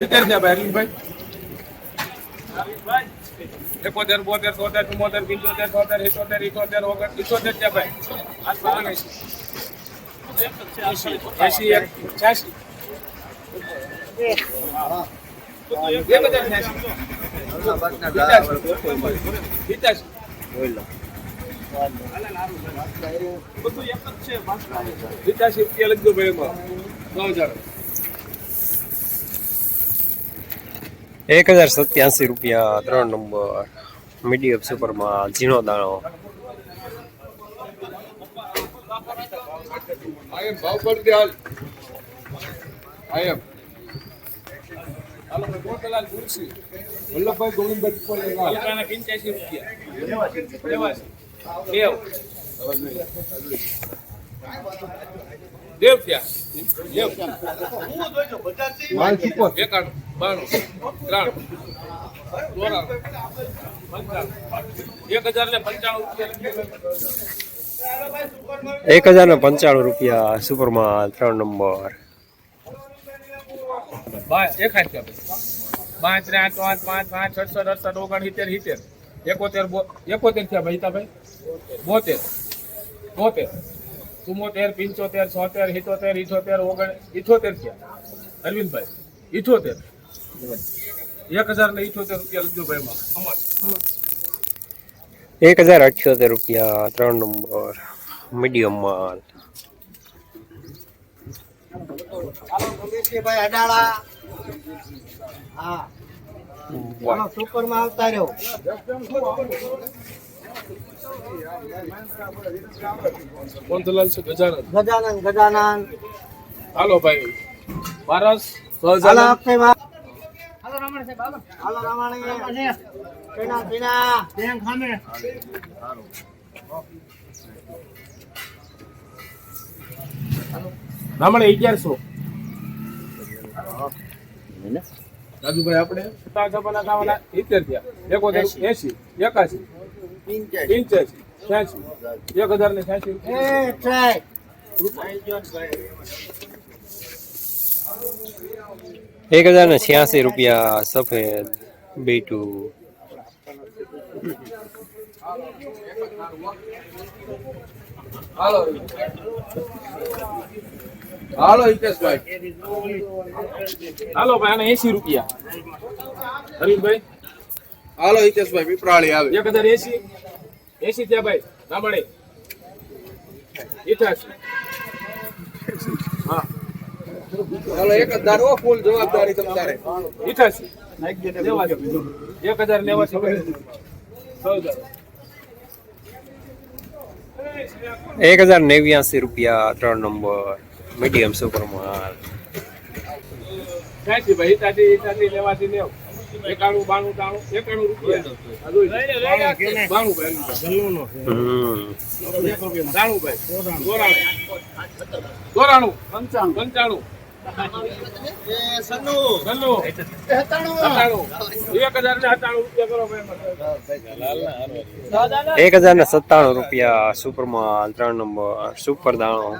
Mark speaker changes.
Speaker 1: સિત્તેર છે ભાઈ અરવિંદભાઈ એકોતેર બોતેર તોતેર ચુમ્મોતેર પંચોતેર છોતેર ઇઠોતેર ઇઠોતેર ઓગણ ઇઠોતેર છે ભાઈ આઠસો ઓગણએંસી એંસી એક છ્યાસી એક હજાર છ્યાસી પિત્યાસી પિત્યાસી રૂપિયા લખજો ભાઈ એમાં નવ હજાર
Speaker 2: એક હજાર સત્યાસી રૂપિયા ત્રણ નંબર મીડિયમ સુપરમાં ઝીણો દાણો.
Speaker 1: વલ્લભભાઈ ગોવિંદભાઈ 85 રૂપિયા. દેવ. ત્યાં દેવ એકાણું બાણું ત્રણ ચોરાણું એક હજાર ને પંચાણું
Speaker 2: એક હજાર ને પંચાણું રૂપિયા સુપરમાં ત્રણ નંબર.
Speaker 1: આપણે. પાંચ ને આઠ પાંચ પાંચ પાંચ છસો અડસઠ ઓગણ સિત્તેર સિત્તેર. એકોતેર એકોતેર થયા ભાઈ હિતાભાઈ બોતેર. બોતેર. ચુમ્મોતેર પંચોતેર છોતેર સિત્તોતેર ઇઠોતેર ઓગણ ઇઠોતેર થયા અરવિંદભાઈ ઇઠોતેર. એક હજાર
Speaker 2: અઠ્યોતેર રૂપિયા ત્રણ નંબર મીડિયમ માલ
Speaker 3: ભાઈ અડાળા
Speaker 1: ગજાનન હાલો ભાઈ પારસ
Speaker 3: હાલો હાલો રમાણી
Speaker 1: અગિયારસો. રાજુભાઈ આપણે? છતાં છપ્પનના ખાવાના સિત્તેર થયા. એકોતેર એસી એકાસી પંચ્યાસી. છ્યાસી એક હજાર ને છ્યાસી
Speaker 2: એક હજાર ને છ્યાસી રૂપિયા સફેદ બીટુ.
Speaker 1: હાલો હાલો હિતેશભાઈ. હાલો ભાઈ આને એસી રૂપિયા. હરીશભાઈ હાલો હિતેશભાઈ પીપરાળી આવે. એક હજાર એસી એસી ત્યાં ભાઈ નામણે ઇઠાસી હા. હાલો એક હજાર ઓ ફૂલ જવાબદારી તમારે. ઇઠાસી એક હજાર નેવાસી
Speaker 2: એક હજાર નેવ્યાસી રૂપિયા ત્રણ નંબર. મીડિયમ સુપર માલ.
Speaker 1: ક્યાંથી ભાઈ હિતાથી હિતાથી લેવાથી લેવ એકાણું બાણું તાણું એકાણું રૂપિયા. બાણું ભાઈ
Speaker 2: હમ.
Speaker 1: ભાઈ. ચોરાણું. ચોરાણું. પંચાણું. પંચાણું.
Speaker 2: એક હજાર ને સત્તાણું રૂપિયા સુપર માલ ત્રણ નંબર સુપર દાણો.